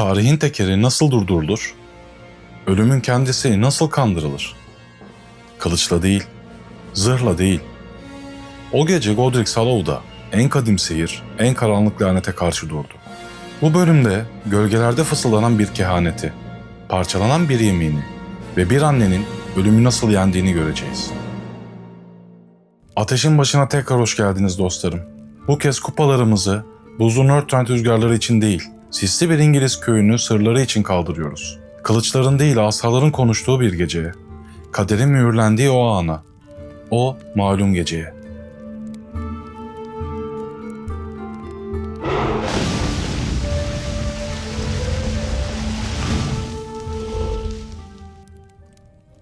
Tarihin tekeri nasıl durdurulur? Ölümün kendisi nasıl kandırılır? Kılıçla değil, zırhla değil. O gece Godric Sallow'da en kadim sihir, en karanlık lanete karşı durdu. Bu bölümde gölgelerde fısıldanan bir kehaneti, parçalanan bir yemini ve bir annenin ölümü nasıl yendiğini göreceğiz. Ateşin başına tekrar hoş geldiniz dostlarım. Bu kez kupalarımızı buzlu Nordtrend rüzgarları için değil, sisli bir İngiliz köyünü sırları için kaldırıyoruz. Kılıçların değil asaların konuştuğu bir geceye, kaderin mühürlendiği o ana, o malum geceye.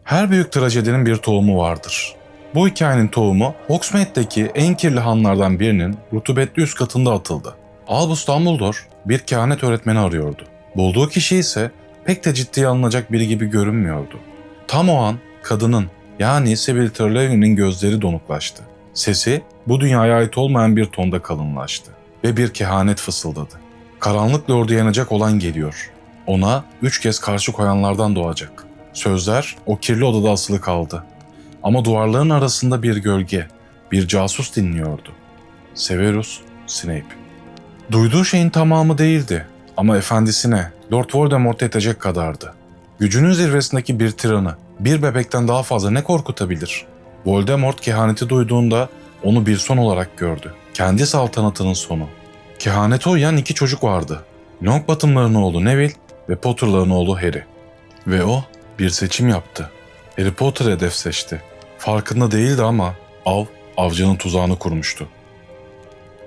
Her büyük trajedinin bir tohumu vardır. Bu hikayenin tohumu Hogsmeade'deki en kirli hanlardan birinin rutubetli üst katında atıldı. Albus Dumbledore bir kehanet öğretmeni arıyordu. Bulduğu kişi ise pek de ciddiye alınacak biri gibi görünmüyordu. Tam o an kadının yani Sibyl Trelawney'nin gözleri donuklaştı. Sesi bu dünyaya ait olmayan bir tonda kalınlaştı ve bir kehanet fısıldadı. Karanlık lordu yanacak olan geliyor. Ona üç kez karşı koyanlardan doğacak. Sözler o kirli odada asılı kaldı. Ama duvarların arasında bir gölge, bir casus dinliyordu. Severus Snape. Duyduğu şeyin tamamı değildi ama efendisine Lord Voldemort etecek kadardı. Gücünün zirvesindeki bir tiranı, bir bebekten daha fazla ne korkutabilir? Voldemort kehaneti duyduğunda onu bir son olarak gördü. Kendi saltanatının sonu. Kehanete uyan iki çocuk vardı. Longbottom'ların oğlu Neville ve Potter'ların oğlu Harry. Ve o bir seçim yaptı. Harry Potter hedef seçti. Farkında değildi ama av, avcının tuzağını kurmuştu.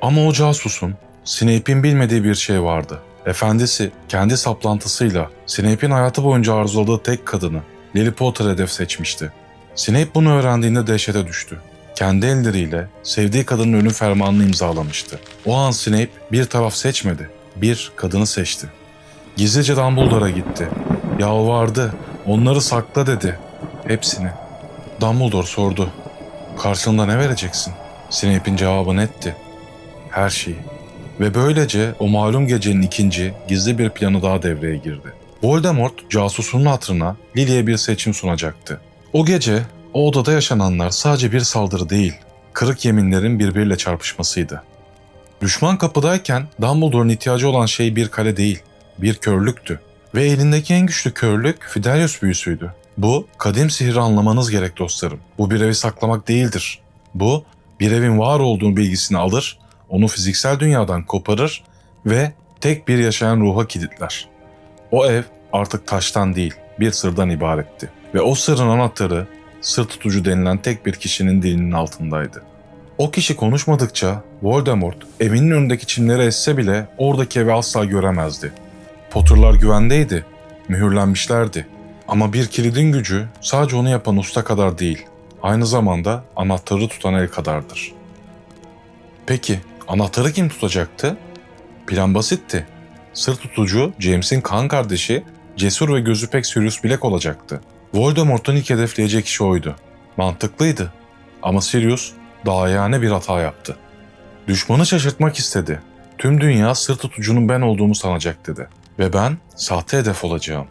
Ama o casusun, Snape'in bilmediği bir şey vardı. Efendisi kendi saplantısıyla Snape'in hayatı boyunca arzuladığı tek kadını Lily Potter hedef seçmişti. Snape bunu öğrendiğinde dehşete düştü. Kendi elleriyle sevdiği kadının ölüm fermanını imzalamıştı. O an Snape bir taraf seçmedi, bir kadını seçti. Gizlice Dumbledore'a gitti. Yalvardı, onları sakla dedi. Hepsini. Dumbledore sordu. Karşılığında ne vereceksin? Snape'in cevabı netti. Her şeyi. Ve böylece o malum gecenin ikinci gizli bir planı daha devreye girdi. Voldemort casusunun hatırına Lily'e bir seçim sunacaktı. O gece o odada yaşananlar sadece bir saldırı değil, kırık yeminlerin birbiriyle çarpışmasıydı. Düşman kapıdayken Dumbledore'un ihtiyacı olan şey bir kale değil, bir körlüktü. Ve elindeki en güçlü körlük Fidelius büyüsüydü. Bu, kadim sihri anlamanız gerek dostlarım. Bu bir evi saklamak değildir. Bu, bir evin var olduğunu bilgisini alır, onu fiziksel dünyadan koparır ve tek bir yaşayan ruha kilitler. O ev artık taştan değil, bir sırdan ibaretti. Ve o sırrın anahtarı, sır tutucu denilen tek bir kişinin dilinin altındaydı. O kişi konuşmadıkça Voldemort evinin önündeki çimleri esse bile oradaki evi asla göremezdi. Potter'lar güvendeydi, mühürlenmişlerdi. Ama bir kilidin gücü sadece onu yapan usta kadar değil, aynı zamanda anahtarı tutan el kadardır. Peki anahtarı kim tutacaktı? Plan basitti. Sır tutucu James'in kan kardeşi cesur ve gözü pek Sirius Black olacaktı. Voldemort'un ilk hedefleyecek kişi oydu. Mantıklıydı. Ama Sirius dahiyane bir hata yaptı. Düşmanı şaşırtmak istedi. Tüm dünya sır tutucunun ben olduğumu sanacak dedi. Ve ben sahte hedef olacağım.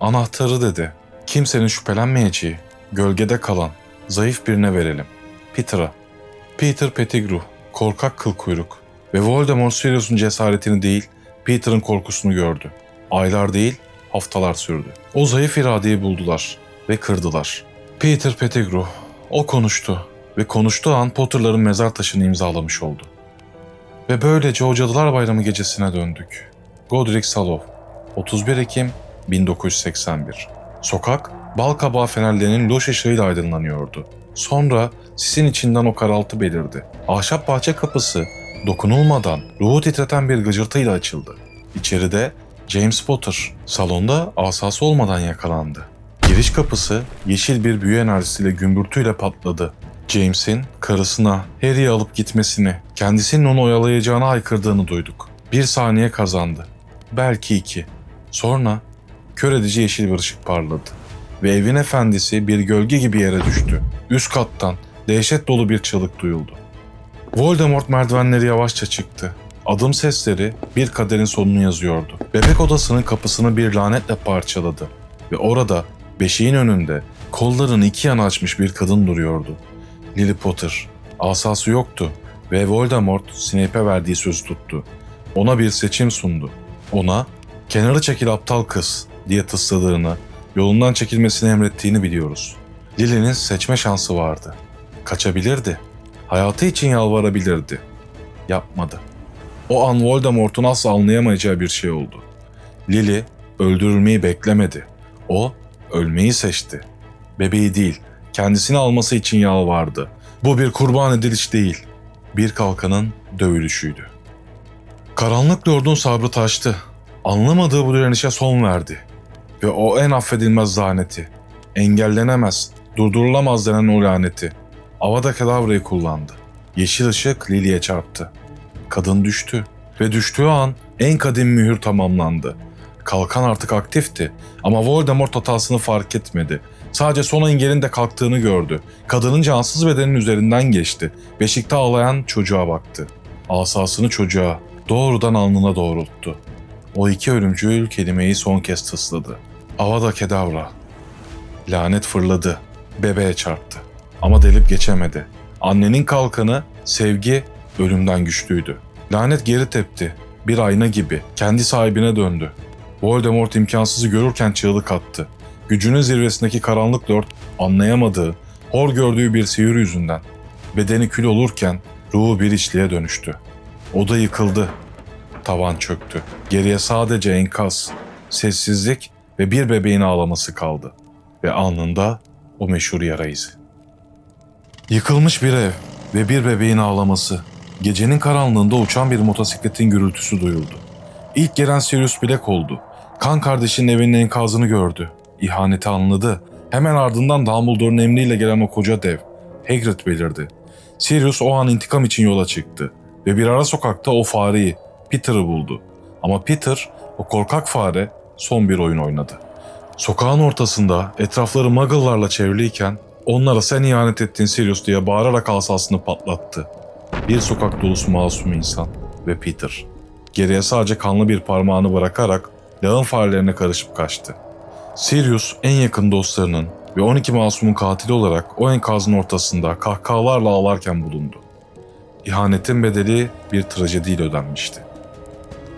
Anahtarı dedi. Kimsenin şüphelenmeyeceği, gölgede kalan, zayıf birine verelim. Peter'a. Peter Pettigrew, korkak kıl kuyruk. Ve Voldemort Sirius'un cesaretini değil, Peter'ın korkusunu gördü. Aylar değil, haftalar sürdü. O zayıf iradeyi buldular ve kırdılar. Peter Pettigrew, o konuştu ve konuştuğu an Potter'ların mezar taşını imzalamış oldu. Ve böylece o Cadılar Bayramı gecesine döndük. Godric Salov, 31 Ekim 1981. Sokak, bal kabağı fenerlerinin loş ışığıyla aydınlanıyordu. Sonra sisin içinden o karaltı belirdi. Ahşap bahçe kapısı dokunulmadan ruhu titreten bir gıcırtıyla açıldı. İçeride James Potter salonda asası olmadan yakalandı. Giriş kapısı yeşil bir büyü enerjisiyle gümbürtüyle patladı. James'in karısına Harry'i alıp gitmesini, kendisinin onu oyalayacağını haykırdığını duyduk. Bir saniye kazandı. Belki iki. Sonra kör edici yeşil bir ışık parladı. Ve evin efendisi bir gölge gibi yere düştü. Üst kattan dehşet dolu bir çığlık duyuldu. Voldemort merdivenleri yavaşça çıktı. Adım sesleri bir kaderin sonunu yazıyordu. Bebek odasının kapısını bir lanetle parçaladı ve orada beşiğin önünde kollarını iki yana açmış bir kadın duruyordu. Lily Potter. Asası yoktu ve Voldemort Snape'e verdiği sözü tuttu. Ona bir seçim sundu. Ona kenara çekil aptal kız diye tısladığını, yolundan çekilmesini emrettiğini biliyoruz. Lily'nin seçme şansı vardı. Kaçabilirdi. Hayatı için yalvarabilirdi. Yapmadı. O an Voldemort'un asla anlayamayacağı bir şey oldu. Lily öldürülmeyi beklemedi. O ölmeyi seçti. Bebeği değil, kendisini alması için yalvardı. Bu bir kurban ediliş değil, bir kalkanın dövülüşüydü. Karanlık Lord'un sabrı taştı. Anlamadığı bu direnişe son verdi. Ve o en affedilmez laneti, engellenemez, durdurulamaz denen o laneti, Avada Kedavra'yı kullandı. Yeşil ışık Lily'e çarptı. Kadın düştü ve düştüğü an en kadim mühür tamamlandı. Kalkan artık aktifti ama Voldemort hatasını fark etmedi. Sadece son engelin de kalktığını gördü. Kadının cansız bedenin üzerinden geçti. Beşikte ağlayan çocuğa baktı. Asasını çocuğa doğrudan alnına doğrulttu. O iki ölümcül kelimeyi son kez tısladı. Avada Kedavra. Lanet fırladı. Bebeğe çarptı. Ama delip geçemedi. Annenin kalkanı, sevgi ölümden güçlüydü. Lanet geri tepti. Bir ayna gibi. Kendi sahibine döndü. Voldemort imkansızı görürken çığlık attı. Gücünün zirvesindeki karanlık lord anlayamadığı, hor gördüğü bir sihir yüzünden. Bedeni kül olurken ruhu bir içliğe dönüştü. Oda yıkıldı. Tavan çöktü. Geriye sadece enkaz, sessizlik ve bir bebeğin ağlaması kaldı. Ve alnında o meşhur yara izi. Yıkılmış bir ev ve bir bebeğin ağlaması. Gecenin karanlığında uçan bir motosikletin gürültüsü duyuldu. İlk gelen Sirius Black oldu. Kan kardeşinin evinin enkazını gördü. İhaneti anladı. Hemen ardından Dumbledore'un emriyle gelen o koca dev. Hagrid belirdi. Sirius o an intikam için yola çıktı. Ve bir ara sokakta o fareyi, Peter'ı buldu. Ama Peter, o korkak fare son bir oyun oynadı. Sokağın ortasında etrafları muggle'larla çevriliyken onlara sen ihanet ettin Sirius diye bağırarak asasını patlattı. Bir sokak dolusu masum insan ve Peter. Geriye sadece kanlı bir parmağını bırakarak lağım farelerine karışıp kaçtı. Sirius en yakın dostlarının ve 12 masumun katili olarak o enkazın ortasında kahkahalarla ağlarken bulundu. İhanetin bedeli bir trajediyle ödenmişti.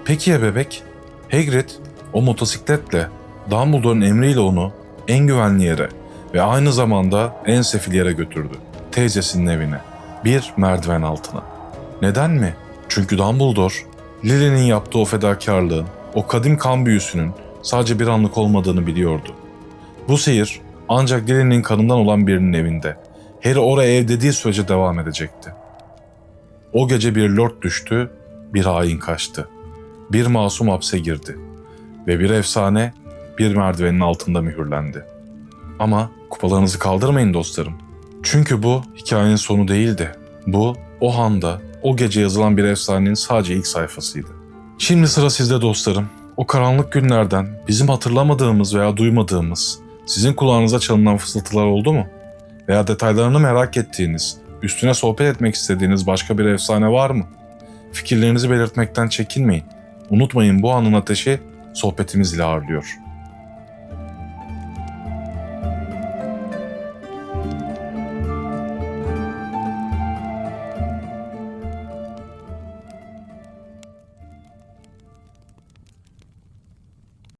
Peki ya bebek? Hagrid o motosikletle Dumbledore'un emriyle onu en güvenli yere ve aynı zamanda en sefil yere götürdü. Teyzesinin evine. Bir merdiven altına. Neden mi? Çünkü Dumbledore, Lily'nin yaptığı o fedakarlığın, o kadim kan büyüsünün sadece bir anlık olmadığını biliyordu. Bu seyir ancak Lily'nin kanından olan birinin evinde. Harry oraya ev dediği sürece devam edecekti. O gece bir lord düştü, bir hain kaçtı. Bir masum hapse girdi. Ve bir efsane bir merdivenin altında mühürlendi. Ama kupalarınızı kaldırmayın dostlarım. Çünkü bu hikayenin sonu değildi. Bu o handa, o gece yazılan bir efsanenin sadece ilk sayfasıydı. Şimdi sıra sizde dostlarım. O karanlık günlerden bizim hatırlamadığımız veya duymadığımız, sizin kulağınıza çalınan fısıltılar oldu mu? Veya detaylarını merak ettiğiniz, üstüne sohbet etmek istediğiniz başka bir efsane var mı? Fikirlerinizi belirtmekten çekinmeyin. Unutmayın bu anın ateşi sohbetimiz ile ağırlıyor.